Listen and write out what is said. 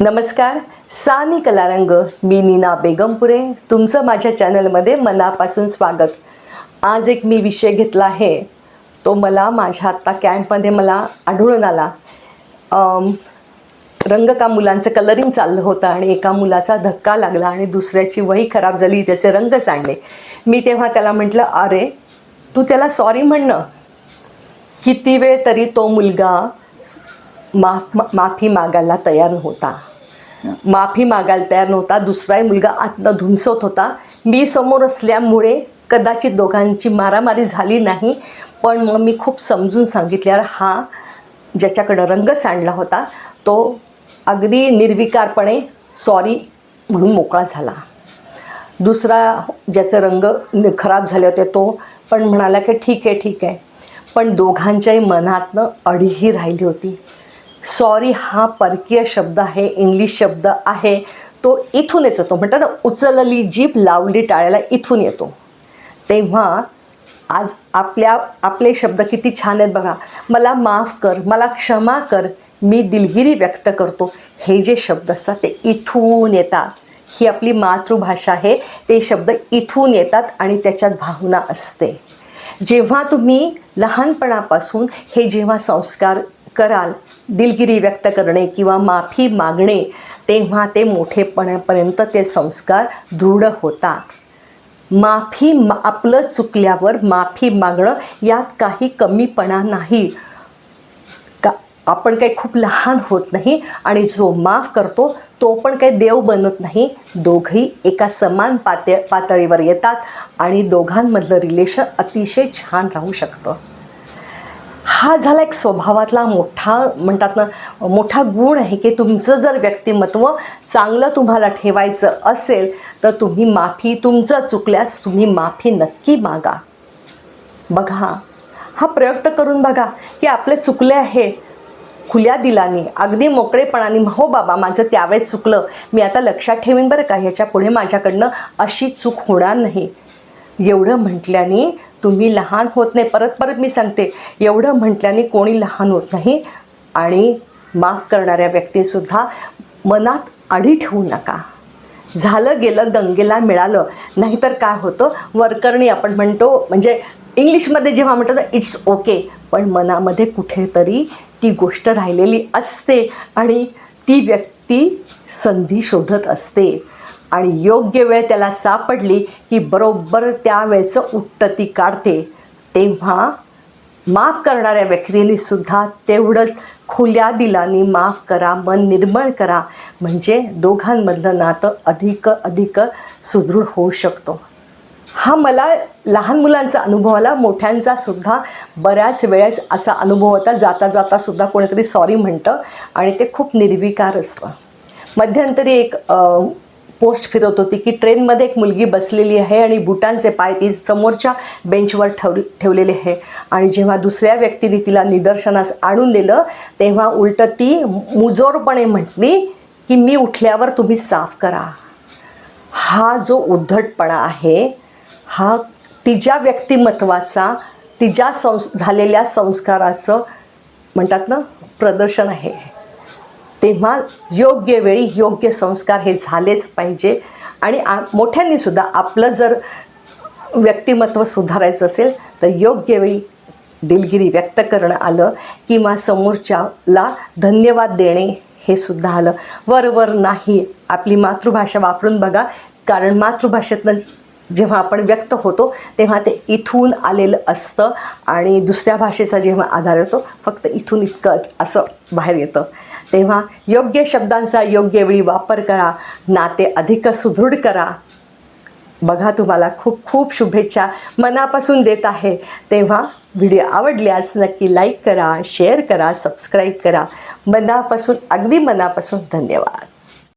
नमस्कार सानी कलारंग मी नीना बेगमपुरे तुमचं माझ्या चॅनलमध्ये मनापासून स्वागत. आज एक मी विषय घेतला आहे. तो मला माझ्या आत्ता कॅम्पमध्ये मला आढळून आला. रंगकाम मुलांचं कलरिंग चाललं होतं आणि एका मुलाचा धक्का लागला आणि दुसऱ्याची वही खराब झाली त्याचे रंग सांडले. मी तेव्हा त्याला म्हटलं अरे तू त्याला सॉरी म्हणणं. किती वेळ तरी तो मुलगा माफ माफी मागायला तयार नव्हता. माफी मागायला तयार नव्हता. दुसराही मुलगा आतनं धुमसत होता. मी समोर असल्यामुळे कदाचित दोघांची मारामारी झाली नाही पण मग मी खूप समजून सांगितल्यावर हा ज्याच्याकडं रंग सांडला होता तो अगदी निर्विकारपणे सॉरी म्हणून मोकळा झाला. दुसरा ज्याचे रंग खराब झाले होते तो पण म्हणाला की ठीक आहे ठीक आहे. पण दोघांच्याही मनातनं अडीही राहिली होती. सॉरी हा परकीय शब्द आहे इंग्लिश शब्द आहे. तो इथूनच येतो. म्हणतात ना उचलली जीभ लावली टाळ्याला इथून येतो. तेव्हा आज आपल्या आपले शब्द किती छान आहेत बघा. मला माफ कर मला क्षमा कर. मी दिलगिरी व्यक्त करतो. हे जे शब्द असतात ते इथून येतात. ही आपली मातृभाषा आहे. ते शब्द इथून येतात आणि त्याच्यात भावना असते. जेव्हा तुम्ही लहानपणापासून हे जेव्हा संस्कार कराल. दिलगिरी व्यक्त करणे किंवा माफी मागणे तेव्हा ते मोठेपणापर्यंत ते संस्कार दृढ होतात. माफी मा आपलं चुकल्यावर माफी मागणं यात काही कमीपणा नाही. का आपण काही खूप लहान होत नाही आणि जो माफ करतो तो पण काही देव बनत नाही. दोघंही एका समान पात पातळीवर येतात आणि दोघांमधलं रिलेशन अतिशय छान राहू शकतं. हा झाला एक स्वभावातला मोठा म्हणतात ना मोठा गुण आहे की तुमचं जर व्यक्तिमत्व चांगलं तुम्हाला ठेवायचं असेल तर तुम्ही माफी तुमचं चुकल्यास तुम्ही माफी नक्की मागा. बघा हा प्रयोग तर करून बघा की आपले चुकले आहे खुल्या दिलाने अगदी मोकळेपणाने हो बाबा माझं त्यावेळेस चुकलं मी आता लक्षात ठेवीन बरं का ह्याच्या पुढे माझ्याकडनं अशी चूक होणार नाही. एवढं म्हटल्याने तुम्ही लहान होत नाही परत परत मी सांगते. एवढं म्हटल्याने कोणी लहान होत नाही आणि माफ करणाऱ्या व्यक्तीसुद्धा मनात अडी ठेवू नका. झालं गेलं गंगेला मिळालं नाहीतर काय होतं? वरकरणी आपण म्हणतो म्हणजे इंग्लिशमध्ये जेव्हा म्हणतो तर इट्स ओके पण मनामध्ये कुठेतरी ती गोष्ट राहिलेली असते आणि ती व्यक्ती संधी शोधत असते. आणि योग्य वेळ त्याला सापडली की बरोबर त्या वेळेचं उट्ट ती काढते. तेव्हा माफ करणाऱ्या व्यक्तीने सुद्धा तेवढंच खुल्या दिलाने माफ करा मन निर्मळ करा. म्हणजे दोघांमधलं नातं अधिक अधिक सुदृढ होऊ शकतो. हा मला लहान मुलांचा अनुभव आला. मोठ्यांचा सुद्धा बऱ्याच वेळेस असा अनुभव होता. जाता जाता सुद्धा कोणीतरी सॉरी म्हणतं आणि ते खूप निर्विकार असतं. मध्यंतरी एक पोस्ट फिरवत होती की ट्रेनमध्ये एक मुलगी बसलेली आहे आणि बुटांचे पाय ती समोरच्या बेंचवर ठेव ठेवलेले आहे. आणि जेव्हा दुसऱ्या व्यक्तीने तिला निदर्शनास आणून दिलं तेव्हा उलटं ती मुजोरपणे म्हटली की मी उठल्यावर तुम्ही साफ करा. हा जो उद्धटपणा आहे हा तिच्या व्यक्तिमत्वाचा तिच्या संस झालेल्या संस्काराचं म्हणतात ना प्रदर्शन आहे. तेव्हा योग्य वेळी योग्य संस्कार हे झालेच पाहिजे. आणि आ मोठ्यांनीसुद्धा आपलं जर व्यक्तिमत्व सुधारायचं असेल तर योग्य वेळी दिलगिरी व्यक्त करणं आलं किंवा समोरच्याला धन्यवाद देणे हे सुद्धा आलं. वर वर नाही. आपली मातृभाषा वापरून बघा. कारण मातृभाषेतनं जेव्हा आपण व्यक्त होतो तेव्हा ते इथून आलेलं असतं आणि दुसऱ्या भाषेचा जेव्हा आधार येतो फक्त इथून इतकं असं बाहेर येतं. तेव्हा योग्य शब्दांचा योग्य वेळी वापर करा नाते अधिक सुदृढ करा. बघा तुम्हाला खूप खूप शुभेच्छा मनापासून देत आहे. तेव्हा व्हिडिओ आवडल्यास नक्की लाईक करा शेअर करा सबस्क्राईब करा. मनापासून अगदी मनापासून धन्यवाद.